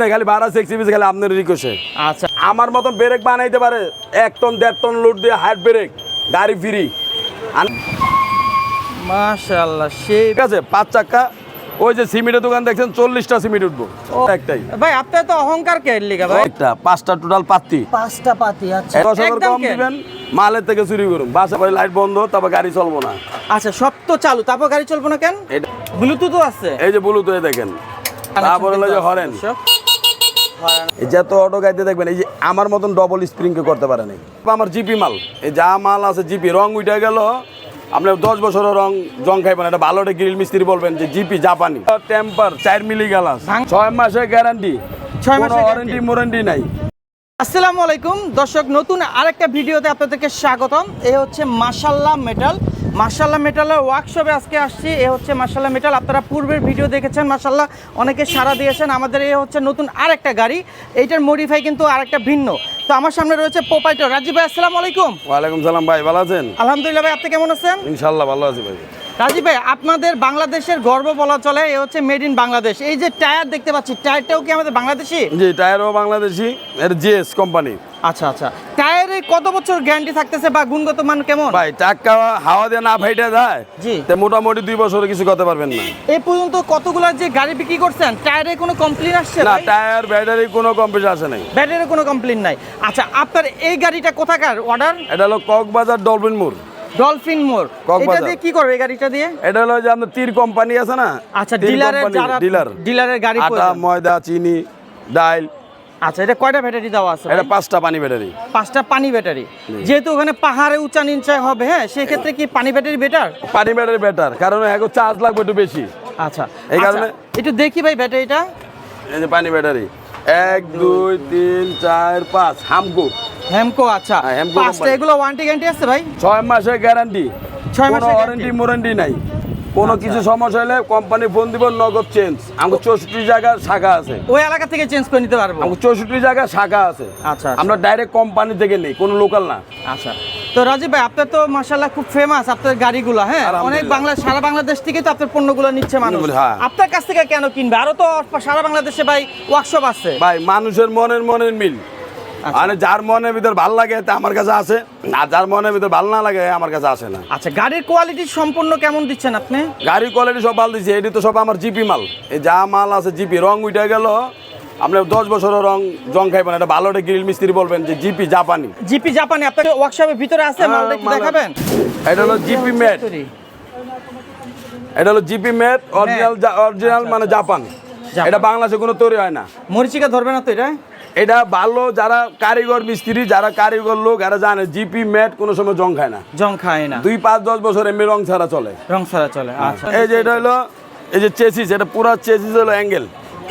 নাই খালি বারো সিক্সটি পিস খালি আপনার রিকোশে আচ্ছা। আমার মতন ব্রেক বানাইতে পারে এক টন দেড় টন লোড দিয়ে হাইট ব্রেক গাড়ি ফ্রি মাশাআল্লাহ সেই ঠিক আছে পাঁচ চাক্কা ওই যে সিমেন্টের দোকান দেখছেন চল্লিশটা সিমেন্ট উঠবো। একটাই। ভাই আপনার তো অহংকার কে ভাই? একটা পাঁচটা টোটাল পাত্তি। পাঁচটা পাতি আচ্ছা। দশ হাজার কম দিবেন মালের থেকে চুরি করুন। বাসা পরে লাইট বন্ধ তারপর গাড়ি চলবো না। আচ্ছা সব তো চালু তারপর গাড়ি চলবো না কেন? এটা ব্লুটুথও আছে? এই যে ব্লুটুথ দেখেন। তারপরে হলো যে হরেন। যত অটো দেখবেন এই যে আমার মতন ডবল স্প্রিং করতে পারে নাই। আমার জিপি মাল এই যা মাল আছে জিপি রং উঠে গেল আপনি দশ বছরের রং জং খাইবেন এটা ভালো একটা গ্রিল মিস্ত্রি বলবেন যে জিপি জাপানি টেম্পার চার মিলি গ্যালাস ছয় মাসের গ্যারান্টি ছয় মাসের? ওয়ারেন্টি মোরেন্টি নাই। আসসালামু আলাইকুম। দর্শক নতুন আরেকটা ভিডিওতে আপনাদেরকে স্বাগতম। এ হচ্ছে মাসাল্লাহ মেটাল মাসাল্লাহ মেটালের ওয়ার্কশপে আজকে আসছি। এ হচ্ছে মার্শাল্লাহ মেটাল আপনারা পূর্বের ভিডিও দেখেছেন মাসাল্লাহ অনেকে সাড়া দিয়েছেন। আমাদের এ হচ্ছে নতুন আরেকটা গাড়ি। এইটার মডিফাই কিন্তু আরেকটা ভিন্ন। তো আমার সামনে রয়েছে পোপাইটো রাজীব ভাই আসসালামু আলাইকুম। ওয়ালাইকুম সালাম ভাই ভালো আছেন? আলহামদুলিল্লাহ ভাই আপনি কেমন আছেন? ইনশাল্লাহ ভালো আছি ভাই। রাজীব ভাই আপনাদের বাংলাদেশের গর্ব বলা চলে এ হচ্ছে মেড ইন বাংলাদেশ। এই যে টায়ার দেখতে পাচ্ছি টায়ারটাও কি আমাদের বাংলাদেশি? জি টায়ারও বাংলাদেশি এর জিএস কোম্পানি আচ্ছা আচ্ছা। টায়ারে কত বছর গ্যারান্টি থাকতেছে বা গুণগত মান কেমন? ভাই টাক্কা হাওয়া দিয়ে না ফাইটে যায় জি। তে মোটামুটি দুই বছর কিছু করতে পারবেন না। এই পর্যন্ত কতগুলা যে গাড়ি বিক্রি করছেন টায়ারে কোনো কমপ্লেন আসছে না টায়ার ব্যাটারি কোনো কম্পিউটার আসে নাই। ব্যাটারির কোনো কমপ্লেন নাই। আচ্ছা আপনার এই গাড়িটা কোথাকার অর্ডার এটা হলো কক্সবাজার ডলফিন মোড়। ডলফিন কক্সবাজার। এটা দিয়ে কি করবে এই গাড়িটা দিয়ে? এটা হলো যে আপনার তীর কোম্পানি আছে না? আচ্ছা ডিলারের ডিলার। ডিলারের গাড়ি আটা ময়দা চিনি ডাইল আচ্ছা এটা কয়টা ব্যাটারি দেওয়া আছে এটা পাঁচটা পানি ব্যাটারি। পাঁচটা পানি ব্যাটারি। যেহেতু ওখানে পাহাড়ে উঁচা নিচা হবে হ্যাঁ সেই ক্ষেত্রে কি পানি ব্যাটারি বেটার পানি ব্যাটারি বেটার কারণ এখন চার্জ লাগবে একটু বেশি। আচ্ছা এই আচ্ছা, কারণে- একটু দেখি ভাই ব্যাটারিটা। এই যে পানি ব্যাটারি। এক দুই তিন চার পাঁচ হামকো। হ্যামকো আচ্ছা। হ্যাঁ, পাঁচটা এগুলো ওয়ারেন্টি গ্যারান্টি আছে ভাই? ছয় মাসের গ্যারান্টি ছয় মাসের ওয়ারেন্টি মোরেন্টি নাই। কোনো কিছু সমস্যা হলে কোম্পানি ফোন দিব নগদ চেঞ্জ আমার চৌষট্টি জায়গার শাখা আছে। ওই এলাকা থেকে চেঞ্জ করে নিতে পারব? আমার চৌষট্টি জায়গার শাখা আছে। আচ্ছা, আচ্ছা। আমরা ডাইরেক্ট কোম্পানি থেকে নেই কোনো লোকাল না। আচ্ছা। তো রাজীব ভাই আপনার তো মাশাল্লাহ খুব ফেমাস আপনার গাড়িগুলো হ্যাঁ? অনেক বাংলা সারা বাংলাদেশ থেকে তো আপনার পণ্যগুলো নিচ্ছে মানুষ। হ্যাঁ। আপনার কাছ থেকে কেন কিনবে? আরও তো সারা বাংলাদেশে ভাই ওয়ার্কশপ আছে। ভাই মানুষের মনের মনের মিল। আচ্ছা। মানে যার মনের ভিতর ভালো লাগে তা আমার কাছে আসে আর যার মনের ভিতর ভালো না লাগে আমার কাছে আসে না। আচ্ছা গাড়ির কোয়ালিটি সম্পূর্ণ কেমন দিচ্ছেন আপনি? গাড়ির কোয়ালিটি সব ভালো দিচ্ছে এটি তো সব আমার জিপি মাল। এই যা মাল আছে জিপি রং উঠে গেল আপনি দশ বছরের রং জং খাইবেন এটা ভালো একটা গ্রিল মিস্ত্রি বলবেন যে জিপি জাপানি। জিপি জাপানি আপনার ওয়ার্কশপের ভিতরে আছে হ্যাঁ, মালটা একটু দেখাবেন? এটা হলো জিপি ম্যাট এটা হলো জিপি ম্যাট অরিজিনাল অরিজিনাল মানে জাপান। জাপান। এটা বাংলাদেশে কোনো তৈরি হয় না। মরিচিকা ধরবে না তো এটা? এটা ভালো যারা কারিগর মিস্ত্রি যারা কারিগর লোক এরা জানে জিপি ম্যাট কোনো সময় জং খায় না। জং খায় না। দুই পাঁচ দশ বছর এমনি রং ছাড়া চলে। রং ছাড়া চলে আচ্ছা। এই যে এটা হলো এই যে চেসিস এটা পুরা চেসিস হলো অ্যাঙ্গেল।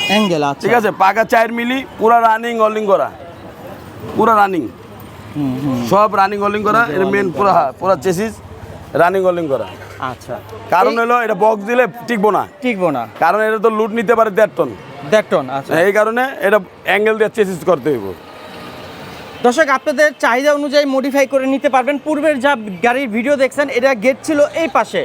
অ্যাঙ্গেল আচ্ছা। ঠিক আছে? পাকা চার মিলি পুরা রানিং অলিং করা। পুরা রানিং সব রানিং অলিং করা। এটা মেন পুরা হ্যাঁ, পুরা চেসিস রানিং অলিং করা। আচ্ছা। কারণ হলো এটা বক্স দিলে টিকবো না। টিকবো না। কারণ এটা তো লুট নিতে পারে দেড় টন দেড় টন আচ্ছা। এই কারণে এটা অ্যাঙ্গেল দিয়ে চেসিস করতে হইব। দর্শক আপনাদের চাহিদা অনুযায়ী মডিফাই করে নিতে পারবেন। পূর্বের যা গাড়ির ভিডিও দেখছেন এটা গেট ছিল এই পাশে।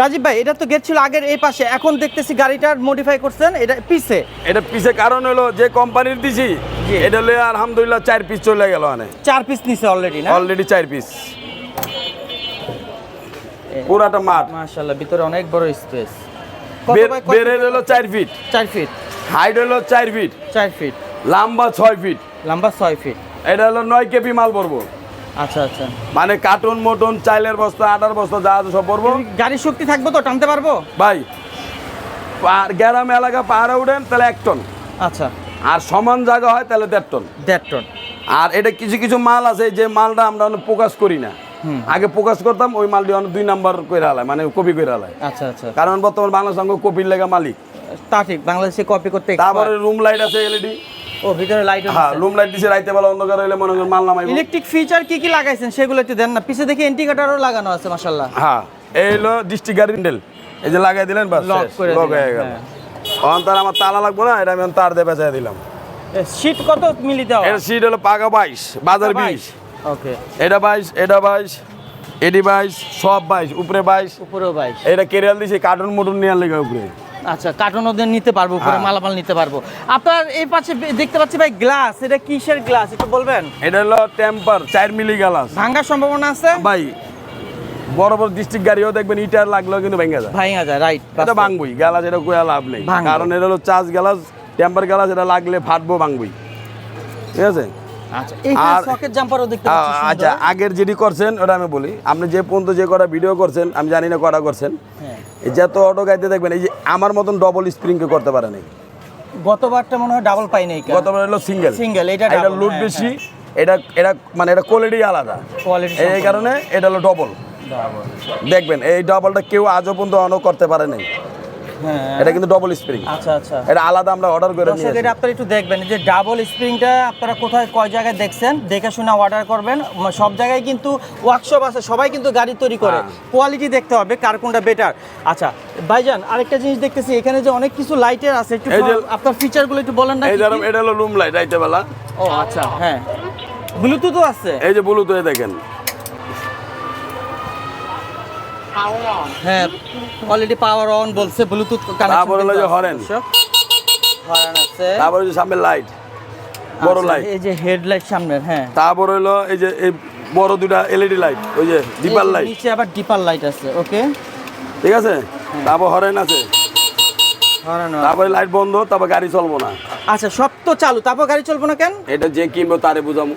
রাজীব ভাই এটা তো গেট ছিল আগের এই পাশে। এখন দেখতেছি গাড়িটার মডিফাই করছেন এটা পিছে। এটা পিছে কারণ হলো যে কোম্পানির দিছি। এটা হলে আলহামদুলিল্লাহ চার পিস চলে গেল মানে চার পিস নিছে অলরেডি না? অলরেডি চার পিস পুরাটা মাঠ। মাশাআল্লাহ ভিতরে অনেক বড় স্পেস বেড়ে হলো চার ফিট? চার ফিট হাইট হলো চার ফিট। চার ফিট। লম্বা ছয় ফিট। লম্বা ছয় ফিট। এটা হলো নয় কেপি মাল পড়ব আচ্ছা আচ্ছা। মানে কার্টুন মটন চাইলের বস্তা আটার বস্তা যা আছে সব পড়ব গাড়ির শক্তি থাকবে তো টানতে পারব? ভাই গ্রাম এলাকা পাহাড়ে উঠেন তাহলে এক টন। আচ্ছা। আর সমান জায়গা হয় তাহলে দেড় টন। দেড় টন। আর এটা কিছু কিছু মাল আছে যে মালটা আমরা প্রকাশ করি না। আগে প্রকাশ করতাম ওই মালটি অনেক দুই নাম্বার করে হালায় মানে কপি করে হালায় আচ্ছা আচ্ছা। কারণ বর্তমান বাংলা সংঘ কপির লেগা মালিক। তা ঠিক বাংলাদেশে কপি করতে তারপরে রুম লাইট আছে এলইডি ও ভিতরে লাইট হ্যাঁ রুম লাইট দিছে রাইতে বেলা অন্ধকার হইলে মনে করেন মাল নামাইব। ইলেকট্রিক ফিচার কি কি লাগাইছেন সেগুলো একটু দেন না। পিছে দেখি ইন্ডিকেটরও লাগানো আছে মাশাআল্লাহ। হ্যাঁ এই হলো ডিস্ট্রিক্ট গাড়ি হ্যান্ডেল এই যে লাগাই দিলেন বাস লক হয়ে গেল। হ্যাঁ। তখন তার আমার তালা লাগবো না এটা আমি তার দিয়ে বেচাই দিলাম। শীট কত মিলি দেওয়া? এটা সিট হলো পাকা বাইশ বাজার বিশ। ওকে এটা বাইশ এটা বাইশ এডি বাইশ সব বাইশ উপরে বাইশ। উপরেও বাইশ। এটা কেরিয়াল দিছে কার্টুন মোটন নেওয়ার লেগে উপরে। আচ্ছা কার্টনও দিয়ে নিতে পারব উপরে হ্যাঁ। মালামাল নিতে পারব। আপনার এই পাশে দেখতে পাচ্ছি ভাই গ্লাস এটা কিসের গ্লাস একটু বলবেন? এটা হলো টেম্পার চার মিলি গ্যালাস ভাঙ্গার সম্ভাবনা আছে? ভাই বড় বড় ডিস্ট্রিক্ট গাড়িও দেখবেন ইটার লাগলেও কিন্তু ভেঙে যায়। ভাঙা যায় রাইট এটা ভাঙবই গ্যালাস এটা কোয়া লাভ নেই। কারণ এটা হলো চার্জ গ্যালাস টেম্পার গ্যালাস এটা লাগলে ফাটবো ভাঙবই। ঠিক আছে? আচ্ছা। আচ্ছা আগের যেটি করছেন ওটা আমি বলি। আপনি যে পর্যন্ত যে কটা ভিডিও করছেন আমি জানি না কটা করছেন। হ্যাঁ। যত অটো গাইতে দেখবেন এই যে আমার মতন ডবল স্প্রিং কে করতে পারে নাই। গতবারটা মনে হয় ডাবল পাই নাই গতবার হলো সিঙ্গেল Single, এটা এটা লোড হ্যাঁ, বেশি এটা এটা মানে এটা কোয়ালিটি আলাদা। কোয়ালিটি এই কারণে এটা হলো ডবল দেখবেন এই ডবলটা কেউ আজও পর্যন্ত অনও করতে পারে নাই। হ্যাঁ এটা কিন্তু ডবল স্প্রিং আচ্ছা আচ্ছা। এটা আলাদা আমরা অর্ডার করে নিয়ে দর্শক এটা আপনারা একটু দেখবেন যে ডাবল স্প্রিংটা আপনারা কোথায় কয় জায়গায় দেখছেন দেখে শুনে অর্ডার করবেন। সব জায়গায় কিন্তু ওয়ার্কশপ আছে সবাই কিন্তু গাড়ি তৈরি করে। হ্যাঁ। কোয়ালিটি দেখতে হবে কার কোনটা বেটার আচ্ছা ভাইজান আরেকটা জিনিস দেখতেছি এখানে যে অনেক কিছু লাইটের আছে একটু আপনার ফিচারগুলো একটু বলেন না এটা হলো রুম লাইট রাইতে বেলা ও আচ্ছা হ্যাঁ। ব্লুটুথও আছে? এই যে ব্লুটুথ দেখেন। হ্যাঁ অলরেডি পাওয়ার অন বলছে ব্লুটুথ তারপর হলো যে হরেন। হরেন আছে। তারপর যে সামনে লাইট বড় আচ্ছা, লাইট এই যে হেডলাইট সামনের হ্যাঁ। তারপর হলো এই যে এই বড় দুটা এলইডি লাইট ওই যে ডিপার লাইট নিচে আবার ডিপার লাইট আছে ওকে? ঠিক আছে? তারপর হরেন আছে। তারপরে লাইট বন্ধ তারপর গাড়ি চলবো না। আচ্ছা সব তো চালু তারপর গাড়ি চলবো না কেন? এটা যে কিনবো তারে বুঝামো।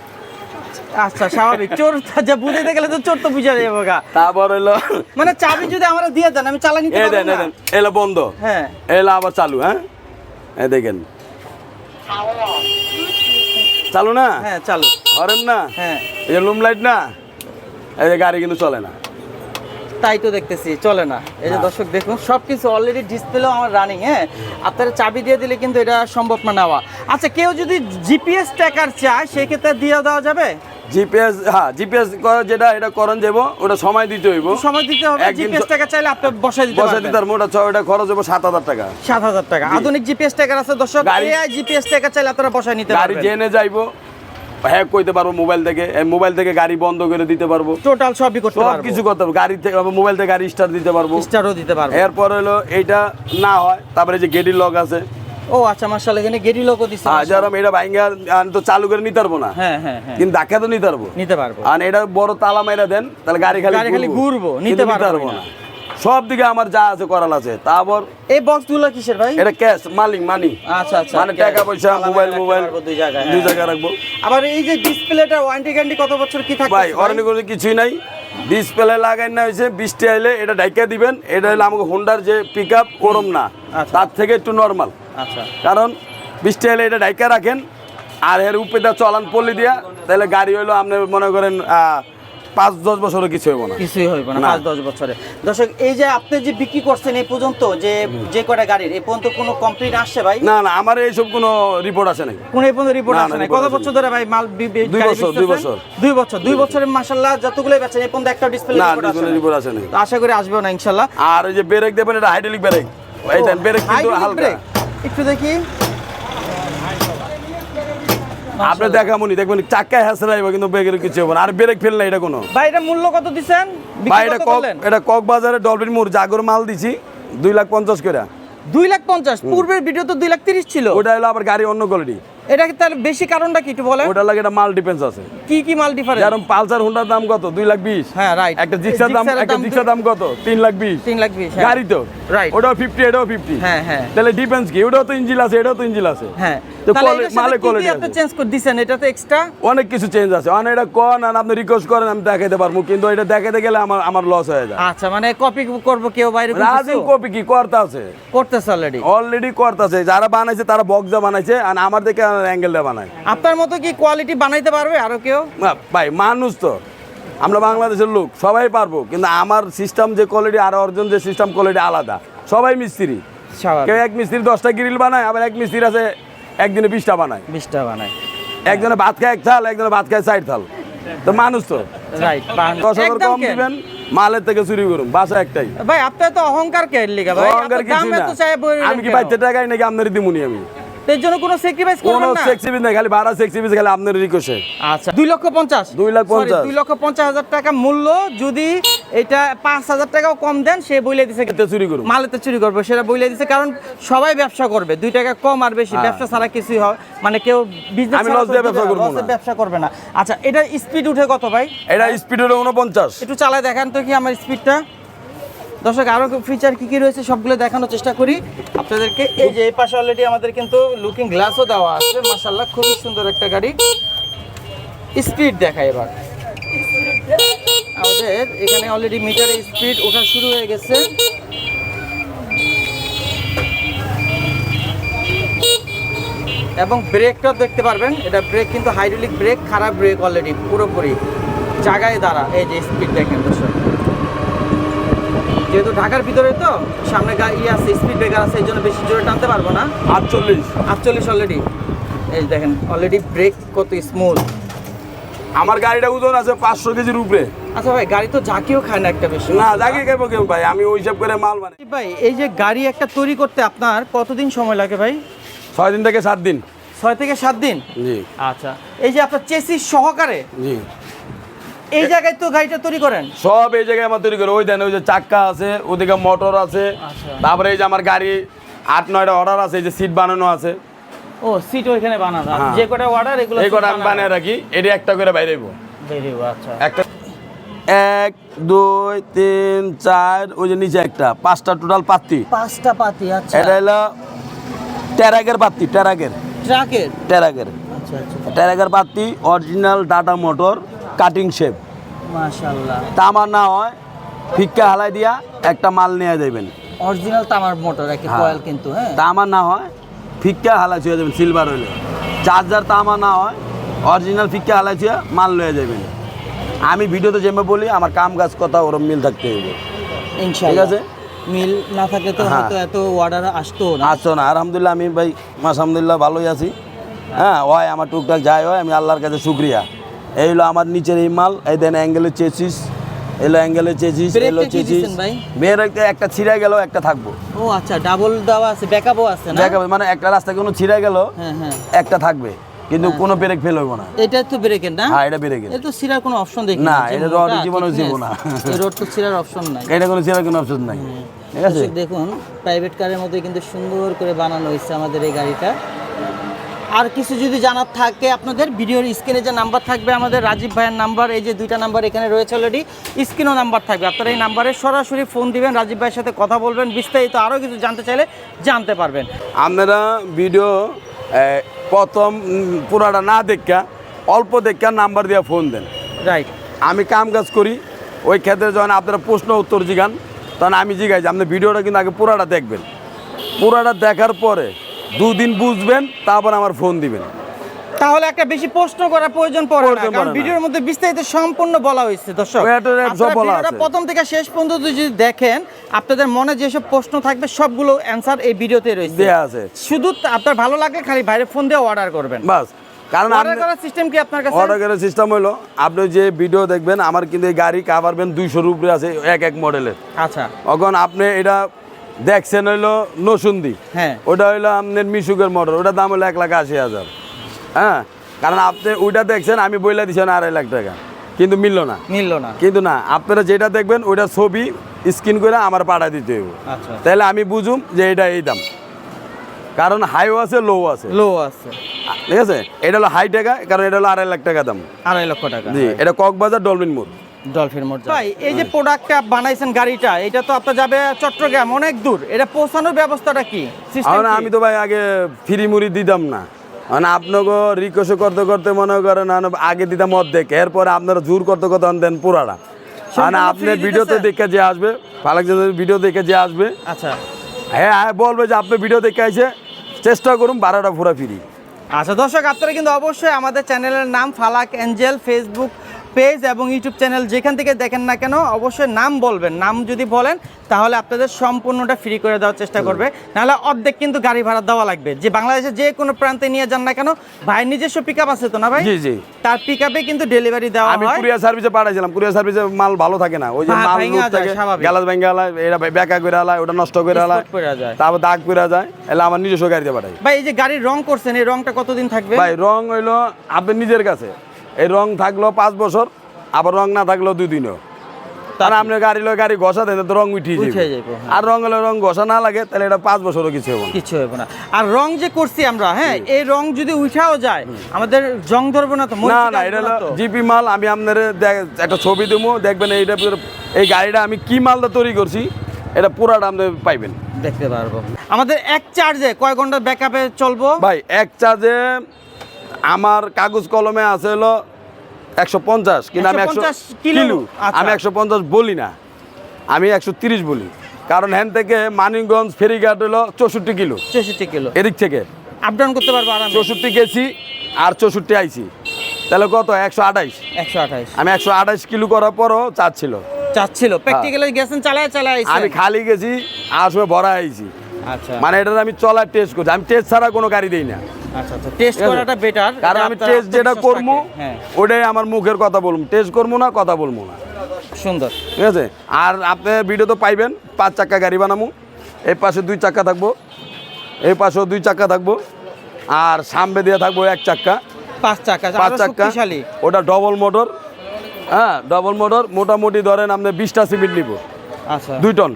আচ্ছা স্বাভাবিক। চোর যা বুঝাইতে গেলে তো চোর তো বুঝা যাবে গা তারপর হলো মানে চাবি যদি আমরা দিয়ে দেন আমি চালা নিতে এই পারব না। এলো বন্ধ। হ্যাঁ। এলো আবার চালু হ্যাঁ? এই দেখেন। চালু না? হ্যাঁ চালু। হরেন না? হ্যাঁ। এই লুম লাইট না? এই গাড়ি কিন্তু চলে না। তাই তো দেখতেছি চলে না। এই যে। দর্শক দেখুন সব কিছু অলরেডি ডিসপ্লেও আমার রানিং হ্যাঁ? আপনারা চাবি দিয়ে দিলে কিন্তু এটা সম্ভব না নেওয়া। আচ্ছা কেউ যদি জিপিএস ট্র্যাকার চায় সেক্ষেত্রে দিয়ে দেওয়া যাবে? জিপিএস হ্যাঁ জিপিএস যেটা এটা করণ যাব ওটা সময় দিতে হইব। সময় দিতে হবে জিপিএস ট্র্যাকার চাইলে আপনি বসাই দিতে বসে পারবেন। দিতে পারব ওটা ছ- ওটা খরচ হব সাত হাজার টাকা। সাত হাজার টাকা। আধুনিক জিপিএস ট্র্যাকার আছে দর্শক গাড়ি- এআই জিপিএস ট্র্যাকার চাইলে আপনারা বসাই নিতে গাড়ি পারবেন। জেনে যাইবো হ্যাক করতে পারব মোবাইল থেকে মোবাইল থেকে গাড়ি বন্ধ করে দিতে পারব। টোটাল সবই করতে সব পারব। কিছু করতে পারব গাড়ি থেকে মোবাইল থেকে গাড়ি স্টার্ট দিতে পারব। স্টারও দিতে পারব। এরপর হলো এইটা না হয় তারপরে যে গেডির লক আছে। ও আচ্ছা মার্শাল এখানে গেরি লোকও দিচ্ছে হ্যাঁ মাশাআল্লাহ। যেরকম এটা ভাইঙ্গা আমি তো চালু করে নিতে পারব না। হ্যাঁ হ্যাঁ হ্যাঁ। কিন্তু ধাক্কা তো নিতে পারব। নিতে পারব। আর এটা বড় তালা মাইরা দেন তাহলে গাড়ি খালি গাড়ি খালি ঘুরবো, নিতে পারব না। সব দিকে আমার যা আছে করাল আছে। তারপর এই বক্সগুলো কিসের ভাই? এটা ক্যাশ মালিক মানি আচ্ছা আচ্ছা। মানে টাকা পয়সা মোবাইল মোবাইল দুই জায়গায় দুই হ্যাঁ। জায়গায় রাখব। আবার এই যে ডিসপ্লেটা ওয়ারেন্টি গ্যারান্টি কত বছর কি থাকে ভাই অরণ্য কোনো কিছুই নাই। ডিসপ্লে লাগাই না হয়েছে বৃষ্টি আইলে এটা ডাইকা দিবেন। এটা হলো আমাকে হোন্ডার যে পিক আপ ওরম না। আচ্ছা। তার থেকে একটু নর্মাল আচ্ছা। কারণ বৃষ্টি আইলে এটা ডাইকা রাখেন আর এর উপরে চলান পল্লি দিয়া তাহলে গাড়ি হইল আপনি মনে করেন পাঁচ দশ বছরও কিছু হইব না। কিছুই হইব না। পাঁচ দশ বছরে। দর্শক এই যে আপনি যে বিক্রি করছেন এই পর্যন্ত যে যে কটা গাড়ির এই পর্যন্ত কোনো কমপ্লিট আসছে ভাই? না না আমার এইসব কোনো রিপোর্ট আছে নাকি কোন এই পর্যন্ত রিপোর্ট আসে না, না কত বছর ধরে ভাই মাল দুই বছর, দুই বছর। দুই বছর দুই বছরের মাশাআল্লাহ যতগুলো বেচেন এই পর্যন্ত একটা ডিসপ্লে না রিপোর্ট আসে না। রিপোর্ট আছে নাকি আশা করি আসবে না ইনশাআল্লাহ। আর ওই যে ব্রেক দেবেন এটা হাইড্রোলিক ব্রেক এই ব্রেক কিন্তু হালকা। একটু দেখি। আপনি দেখামুনি দেখবেন চাক্কায় হাসরাইব কিন্তু ব্রেকের কিছু হবে না। আর ব্রেক ফেল না এটা কোনো। ভাই এটা মূল্য কত দিছেন? ভাই এটা কক এটা কক্সবাজারে ডলফিন মোড় জাগর মাল দিছি দুই লাখ পঞ্চাশ করে। দুই লাখ পঞ্চাশ? পূর্বের ভিডিও তো দুই লাখ তিরিশ ছিল। ওটা হলো আবার গাড়ি অন্য কোয়ালিটি এটা তার বেশি কারণটা কি একটু বলেন? ওটার লাগে এটা মাল ডিফেন্স আছে। কি কি মাল ডিফারেন্স যেরকম পালসার হুন্ডার দাম কত? দুই লাখ বিশ। হ্যাঁ রাইট একটা জিক্সার দাম একটা জিক্সার দাম কত? তিন লাখ বিশ। তিন লাখ বিশ হ্যাঁ। গাড়ি তো। Right. ওটাও ফিফটি এটাও ফিফটি হ্যাঁ হ্যাঁ। তাহলে ডিফেন্স কি? ওটাও তো ইঞ্জিল আছে এটাও তো ইঞ্জিল আছে। হ্যাঁ। মালে আপনি চেঞ্জ করে এটা তো এক্সট্রা অনেক কিছু চেঞ্জ আছে। অনেক এটা কন আর আপনি রিকোয়েস্ট করেন আমি দেখাইতে পারব। কিন্তু এটা দেখাইতে গেলে আমার আমার লস হয়ে যায়। আচ্ছা মানে কপি করব কেউ বাইরে কপি কি? করতে আছে। করতেছে অলরেডি অলরেডি করতেছে যারা বানাইছে তারা বক্সা বানাইছে আর আমার অ্যাঙ্গেলটা বানায়। আপনার মতো কি কোয়ালিটি বানাইতে পারবে আরও কেউ? না, ভাই মানুষ তো। আমরা বাংলাদেশের লোক সবাই পারব। কিন্তু আমার সিস্টেম যে কোয়ালিটি আর অর্জন যে সিস্টেম কোয়ালিটি আলাদা। সবাই মিস্ত্রি। কেউ এক মিস্ত্রি দশটা গ্রিল বানায় আবার এক মিস্ত্রি আছে একদিনে বিশটা বানায়। বিশটা বানায়। একজনে ভাত খায় এক থাল একজনে ভাত খায় চার থাল। তো মানুষ তো। দশ হাজার কম দিবেন মালের থেকে চুরি করুন বাসা একটাই। ভাই আপনার তো অহংকার কে লিখা ভাই? অহংকার আমি কি ভাই টাকাই নাকি আপনার দিমুনি আমি? এর জন্য কোনো স্যাক্রিফাইস করবেন না? সেক্সি নাই খালি ভাড়া সেক্সি খালি আপনার আচ্ছা দুই লক্ষ পঞ্চাশ। দুই লাখ Sorry, পঞ্চাশ। দুই লক্ষ পঞ্চাশ হাজার টাকা মূল্য যদি এটা পাঁচ হাজার টাকাও কম দেন সে বইলে দিছে চুরি করুন মালেতে চুরি করবে সেটা বইলে দিছে কারণ সবাই ব্যবসা করবে দুই টাকা কম আর বেশি হ্যাঁ। ব্যবসা ছাড়া কিছুই হয় মানে কেউ বিজনেস আমি loss দিয়ে ব্যবসা করব না। ব্যবসা করবে না। আচ্ছা এটা স্পিড উঠে কত ভাই? এটা স্পিড হলো উনপঞ্চাশ একটু চালায় দেখান তো কি আমার স্পিডটা দর্শক, আরও ফিচার কি কি রয়েছে সবগুলো দেখানোর চেষ্টা করি। আপনাদেরকে এই যে এই পাশে অলরেডি আমাদের কিন্তু লুকিং গ্লাসও দেওয়া আছে। মাশাল্লাহ খুবই সুন্দর একটা গাড়ি। স্পিড দেখায় এবার। আমাদের এখানে অলরেডি মিটারে স্পিড ওঠা শুরু হয়ে গেছে। এবং ব্রেকটাও দেখতে পারবেন, এটা ব্রেক কিন্তু হাইড্রোলিক ব্রেক খারাপ ব্রেক অলরেডি পুরোপুরি। জায়গায় দাঁড়া, এই যে স্পিড দেখেন দর্শক। যেহেতু ঢাকার ভিতরে তো সামনে গাড়ি আছে স্পিড ব্রেকার আছে এই জন্য বেশি জোরে টানতে পারব না। আটচল্লিশ। আটচল্লিশ অলরেডি এই দেখেন অলরেডি ব্রেক কত স্মুথ আমার গাড়িটা ওজন আছে পাঁচশো কেজির উপরে। আচ্ছা ভাই গাড়ি তো ঝাঁকিও খায় না একটা বেশি। না জাগে কেবো কেউ ভাই আমি ওই হিসাব করে মাল মানে ভাই এই যে গাড়ি একটা তৈরি করতে আপনার কতদিন সময় লাগে ভাই? ছয় দিন থেকে সাত দিন। ছয় থেকে সাত দিন? জি। আচ্ছা। এই যে আপনার চেসিস সহকারে? জি। এই জায়গায় তো গাড়িটা তৈরি করেন? সব এই জায়গায় আমার তৈরি করে। ওই দেন ওই যে চাক্কা আছে ওদিকে মোটর আছে আচ্ছা। তারপরে এই যে আমার গাড়ি আট নয়টা অর্ডার আছে এই যে সিট বানানো আছে। ও সিট ওইখানে বানানো হ্যাঁ। যে কটা অর্ডার এগুলো এই কটা আমি বানিয়ে রাখি এটি একটা করে বাইরে। আচ্ছা। একটা এক দুই তিন চার ওই যে নিচে একটা পাঁচটা টোটাল পাত্তি। পাঁচটা পাতি আচ্ছা। এটা হলো টেরাগের পাত্তি টেরাগের। ট্রাকের? টেরাগের। আচ্ছা আচ্ছা। টেরাগের পাত্তি original Tata motor cutting shape তামার না হয় ফিক্কা হালাই দিয়া একটা মাল নিয়ে যাবেন অরিজিনাল তামার মোটর একই হ্যাঁ। কয়েল কিন্তু হ্যাঁ? তামার না হয় ফিক্কা হালাই ছুঁয়ে যাবেন সিলভার হইলে। চার্জার তামা না হয় অরিজিনাল ফিক্কা হালাই ছুঁয়ে মাল লয়ে যাবেন আমি ভিডিওতে যেমন বলি আমার কাম কাজ কথা ওরম মিল থাকতে হবে ঠিক আছে? মিল না থাকলে তো হ্যাঁ। হয়তো এত অর্ডার আসতো না। আসতো না। আলহামদুলিল্লাহ আমি ভাই মাসামদুল্লাহ ভালোই আছি। হ্যাঁ হয় আমার টুকটাক যায় হয় আমি আল্লাহর কাছে শুক্রিয়া। এই হলো আমার নিচের এই মাল এই দেন অ্যাঙ্গেলের চেচিস এলো অ্যাঙ্গেলের চেচিস ব্রেকটা এলো ভাই? বের একটা একটা ছিঁড়ে গেল একটা থাকব। ও আচ্ছা ডাবল দেওয়া আছে ব্যাকআপও আছে না? দেখা মানে একটা রাস্তা কোনো ছিঁড়ে গেল হ্যাঁ হ্যাঁ। একটা থাকবে কিন্তু কোনো ব্রেক ফেল হইব না। এটা তো ব্রেকের না? হ্যাঁ এটা গেল এটা তো সিরার কোনো অপশন দেখি না, এটা মোটা, রড জীবনেও ছিল না। এই রোড তো সিরার অপশন নাই। এটা কোনো ছিঁড়ার কোনো অপশন নাই। ঠিক আছে? দেখুন প্রাইভেট কারের মধ্যে কিন্তু সুন্দর করে বানানো হয়েছে আমাদের এই গাড়িটা। আর কিছু যদি জানার থাকে আপনাদের ভিডিওর স্ক্রিনে যে নাম্বার থাকবে আমাদের রাজীব ভাইয়ের নাম্বার এই যে দুইটা নাম্বার এখানে রয়েছে অলরেডি স্ক্রিনও নাম্বার থাকবে। আপনারা এই নাম্বারে সরাসরি ফোন দিবেন রাজীব ভাইয়ের সাথে কথা বলবেন বিস্তারিত আরও কিছু জানতে চাইলে জানতে পারবেন। আপনারা ভিডিও প্রথম পুরাটা না দেখা অল্প দেখা নাম্বার দিয়ে ফোন দেন। রাইট আমি কাম কাজ করি ওই ক্ষেত্রে যখন আপনারা প্রশ্ন উত্তর জিগান তখন আমি জিগাই যে আপনি ভিডিওটা কিন্তু আগে পুরাটা দেখবেন। পুরাটা দেখার পরে দুদিন বুঝবেন তারপর আমার ফোন দিবেন। তাহলে একটা বেশি প্রশ্ন করার প্রয়োজন পড়ে না কারণ ভিডিওর মধ্যে বিস্তারিত সম্পূর্ণ বলা হয়েছে দর্শক। আপনারা। প্রথম থেকে শেষ পর্যন্ত যদি দেখেন আপনাদের মনে যেসব প্রশ্ন থাকবে সবগুলো অ্যান্সার এই ভিডিওতে রয়েছে। দেয়া আছে। শুধু আপনার ভালো লাগে খালি বাইরে ফোন দিয়ে অর্ডার করবেন। বাস কারণ অর্ডার করার সিস্টেম কি আপনার কাছে? অর্ডার করার সিস্টেম হলো আপনি যে ভিডিও দেখবেন আমার কিন্তু এই গাড়ি কাভার ব্যান দুইশোর উপরে আছে এক এক মডেলের আচ্ছা। এখন আপনি এটা দেখছেন হইল নসুন্দি। হ্যাঁ। ওটা হইল আপনার মিশুকের মোটর ওটার দাম হলো এক লাখ আশি হাজার। হ্যাঁ? কারণ আপনি ওইটা দেখছেন আমি বইলা দিচ্ছেন আড়াই লাখ টাকা। কিন্তু মিলল না। মিললো না। কিন্তু না আপনারা যেটা দেখবেন ওইটা ছবি স্ক্রিন করে আমার পাঠা দিতে হবে আচ্ছা। তাহলে আমি বুঝুম যে এটা এই দাম। কারণ হাইও আছে লো আছে। লো আছে। ঠিক আছে? এটা হলো হাই টাকা কারণ এটা হলো আড়াই লাখ টাকা দাম। আড়াই লক্ষ টাকা। জি এটা কক্সবাজার ডলফিন মোড়। ডলফিন মোট ভাই এই যে প্রোডাক্টটা বানাইছেন গাড়িটা এটা তো আপনার যাবে চট্টগ্রাম অনেক দূর। এটা পৌঁছানোর ব্যবস্থাটা কি? আমি তো ভাই আগে ফ্রি মুড়ি দিতাম না। মানে আপনাকে রিকোয়েস্ট করতে করতে মনে করেন আগে দিতাম অর্ধেক এরপরে আপনারা জোর করতে করতে দেন পুরাটা। মানে আপনি ভিডিওতে দেখে যে আসবে ফালাক ভিডিও দেখে যে আসবে। আচ্ছা। হ্যাঁ হ্যাঁ বলবে যে আপনি ভিডিও দেখে আসে চেষ্টা করুন বারোটা পুরা ফ্রি আচ্ছা দর্শক আপনারা কিন্তু অবশ্যই আমাদের চ্যানেলের নাম ফালাক এঞ্জেল ফেসবুক পেজ এবং ইউটিউব চ্যানেল যেখান থেকে দেখেন না কেন অবশ্যই নাম বলবেন। নাম যদি বলেন তাহলে আপনাদের সম্পূর্ণটা ফ্রি করে দেওয়ার চেষ্টা করবে। নাহলে অর্ধেক কিন্তু গাড়ি ভাড়া দেওয়া লাগবে। যে বাংলাদেশের যে কোনো প্রান্তে নিয়ে যান না কেন ভাই নিজস্ব পিক আছে তো না ভাই? জি জি। তার পিক কিন্তু ডেলিভারি দেওয়া আমি হয়। কুরিয়ার সার্ভিসে পাঠাইছিলাম। কুরিয়ার সার্ভিসে মাল ভালো থাকে না। ওই যে হ্যাঁ, মাল থাকে। গ্যালাস ভেঙে আলায় এটা বেকা করে আলায় ওটা নষ্ট করে যায়। তারপর দাগ করে যায় এলে আমার নিজস্ব গাড়িতে পাঠাই। ভাই এই যে গাড়ির রং করছেন এই রংটা কতদিন থাকবে? ভাই রং হইল আপনার নিজের কাছে। এই রং থাকল পাঁচ বছর আবার রং না থাকল দুই দিনও। কারণ আপনার গাড়ি লো গাড়ি ঘষা দেয় তো রং উঠিয়ে উঠে যাবে হ্যাঁ। আর রং হলে রং ঘষা না লাগে তাহলে এটা পাঁচ বছরও কিছু হবে কিছু হবে না। আর রং যে করছি আমরা হ্যাঁ এই রং যদি উঠাও যায় আমাদের জং ধরবে না তো না না এটা? জিপি মাল আমি আপনার একটা ছবি দেবো দেখবেন এইটা এই গাড়িটা আমি কি মালটা তৈরি করছি এটা পুরাটা আপনি পাইবেন। দেখতে পারব। আমাদের এক চার্জে কয় ঘণ্টা ব্যাকআপে চলবো? ভাই এক চার্জে আমার কাগজ কলমে আছে হলো একশো পঞ্চাশ কিন্তু আমি একশো 150 কিলো? আচ্ছা। আমি একশো পঞ্চাশ বলি না। আমি একশো তিরিশ বলি। কারণ হ্যান থেকে মানিকগঞ্জ ফেরিঘাট হলো চৌষট্টি কিলো। চৌষট্টি কিলো। এদিক থেকে। আপ ডাউন করতে পারব চৌষট্টি গেছি আর চৌষট্টি আইছি তাহলে কত? একশো আঠাইশ। একশো আঠাইশ। আমি একশো আঠাইশ কিলো করার পরও চার্জ ছিল চাচ্ছিল প্র্যাকটিক্যালে গেছেন চালায় চালায় হ্যাঁ। আমি খালি গেছি আর সময় ভরা আইছি। আচ্ছা। মানে এটা আমি চলার টেস্ট করছি। আমি টেস্ট ছাড়া কোনো গাড়ি দিই না। আচ্ছা আচ্ছা টেস্ট? করাটা বেটার কারণ আমি টেস্ট যেটা করব হ্যাঁ। ওটাই আমার মুখের কথা বলব। টেস্ট করব না কথা বলব না। সুন্দর। ঠিক আছে? আর আপনি ভিডিও তো পাইবেন পাঁচ চাক্কা গাড়ি বানাবো। এই পাশে দুই চাক্কা থাকব। এই পাশেও দুই চাক্কা থাকব। আর সামনে দিয়ে থাকব এক চাক্কা। পাঁচ চাকা পাঁচ আরও চাক্কা। ওটা ডবল মোটর হ্যাঁ ডবল মোটর মোটামুটি ধরেন আপনি বিশটা সিমেন্ট নিব। আচ্ছা। দুই টন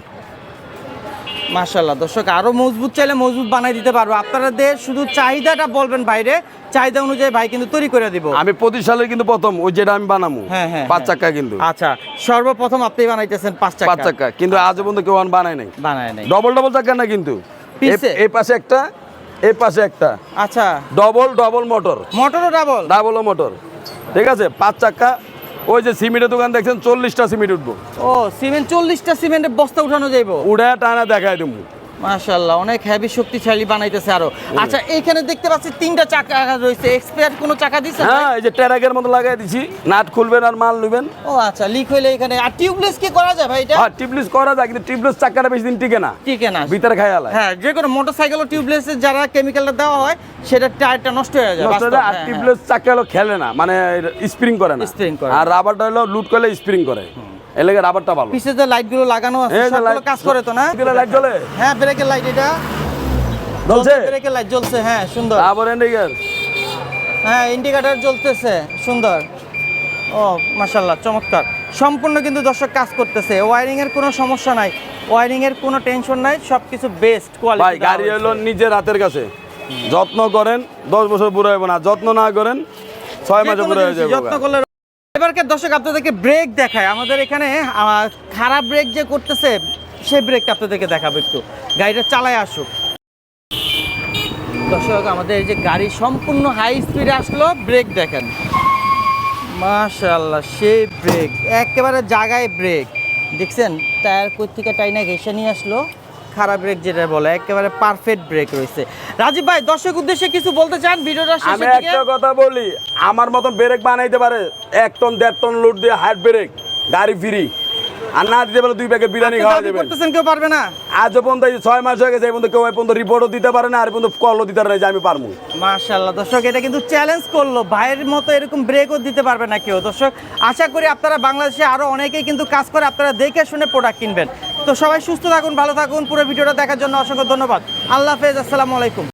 মাশাল্লাহ দর্শক আরও মজবুত চাইলে মজবুত বানাই দিতে পারব। আপনাদের শুধু চাহিদাটা বলবেন বাইরে চাহিদা অনুযায়ী ভাই কিন্তু তৈরি করে দিব। আমি পঁচিশ সালে কিন্তু প্রথম ওই যেটা আমি বানাবো হ্যাঁ, হ্যাঁ, পাঁচ হ্যাঁ। চাক্কা কিন্তু। আচ্ছা সর্বপ্রথম আপনি বানাইতেছেন পাঁচ চাকা পাঁচ চাক্কা কিন্তু আজ পর্যন্ত কেউ বানায় নাই। বানায় নাই। ডবল ডবল চাক্কা না কিন্তু। এই পাশে একটা এই পাশে একটা। আচ্ছা। ডবল ডবল মোটর মোটরও ডাবল ডাবল মোটর ঠিক আছে? পাঁচ চাক্কা ওই যে সিমেন্টের দোকান দেখছেন চল্লিশটা সিমেন্ট উঠবো। ও সিমেন্ট চল্লিশটা সিমেন্টের বস্তা উঠানো যাইব। উড়ে টানা দেখায় দেবো অনেক হেভি শক্তিশালী বানাইতেছে আরও। আচ্ছা এখানে দেখতে পাচ্ছি তিনটা চাকা রয়েছে। এক্সপায়ার কোনো চাকা দিছে হ্যাঁ এই যে মতো লাগাই দিছি। নাট খুলবেন আর মাল নেবেন। ও আচ্ছা লিক হইলে এখানে আর টিউবলেস কি করা যায় ভাই এটা? হ্যাঁ টিপলিস করা যায় কিন্তু টিপলিস চাক্কাটা বেশি দিন টিকে না। ঠিক না। ভিতরে আলায় হ্যাঁ। যে কোনো মোটরসাইকেল টিউবলেসে যারা কেমিক্যালটা দেওয়া হয় সেটা টায়ারটা নষ্ট হয়ে যায় নষ্ট হয়ে যায়, আর হ্যাঁ। টিপলিস হলো খেলে না মানে স্প্রিং করে না। Spring করে আর রাবারটা হলো লুট করলে স্প্রিং করে। রাবারটা ভালো। পিছে যে লাইটগুলো লাগানো আছে সবগুলো কাজ করে তো না? এগুলো লাইট জ্বলে? হ্যাঁ ব্রেকের লাইট এটা। জ্বলছে? ব্রেকের লাইট জ্বলছে হ্যাঁ সুন্দর। এদিকে হ্যাঁ ইন্ডিকেটর জ্বলতেছে সুন্দর। ও মাশাল্লাহ চমৎকার। সম্পূর্ণ কিন্তু দর্শক কাজ করতেছে। ওয়ারিং এর কোনো সমস্যা নাই। ওয়ারিং এর কোনো টেনশন নাই সবকিছু বেস্ট ভাই গাড়ি হলো নিজের হাতের কাছে। যত্ন করেন দশ বছর বুড়ো হবে না। যত্ন না করেন ছয় মাসে বুড়ো হয়ে যাবে যত্ন করলে এবারকার দর্শক আপনাদেরকে ব্রেক দেখায়। আমাদের এখানে খারাপ ব্রেক যে করতেছে, সেই ব্রেকটা আপনাদেরকে দেখাবো একটু। গাড়িটা চালায় আসুক। দর্শক, আমাদের যে গাড়ি সম্পূর্ণ হাই স্পিডে আসলো ব্রেক দেখেন। মাশাল্লাহ সেই ব্রেক একেবারে জায়গায় ব্রেক দেখছেন? টায়ার কই থেকে টাইনা ঘেসে নিয়ে আসলো। খারাপ ব্রেক যেটা বলে একেবারে পারফেক্ট ব্রেক রয়েছে। রাজীব ভাই দর্শক উদ্দেশ্যে কিছু বলতে চান ভিডিওটা আমি শেষের দিকে? একটা কথা বলি আমার মতন ব্রেক বানাইতে পারে এক টন দেড় টন লোড দিয়ে হাইট ব্রেক গাড়ি ফ্রি আর না দিতে পারে দুই প্যাকেট বিরিয়ানি খাওয়া দাবি দেবেন করতেছেন কেউ পারবে না? আজ পর্যন্ত এই ছয় মাস হয়ে গেছে এই পর্যন্ত কেউ এই পর্যন্ত রিপোর্টও দিতে পারে না আর এই পর্যন্ত কলও দিতে পারে না যে আমি পারব। মাশাল্লাহ দর্শক এটা কিন্তু চ্যালেঞ্জ করল। ভাইয়ের মতো এরকম ব্রেকও দিতে পারবে না কেউ দর্শক। আশা করি আপনারা বাংলাদেশে আরও অনেকেই কিন্তু কাজ করে আপনারা দেখে শুনে প্রোডাক্ট কিনবেন। তো সবাই সুস্থ থাকুন, ভালো থাকুন। পুরো ভিডিওটা দেখার জন্য অসংখ্য ধন্যবাদ। আল্লাহ হাফেজ, আসসালামু আলাইকুম।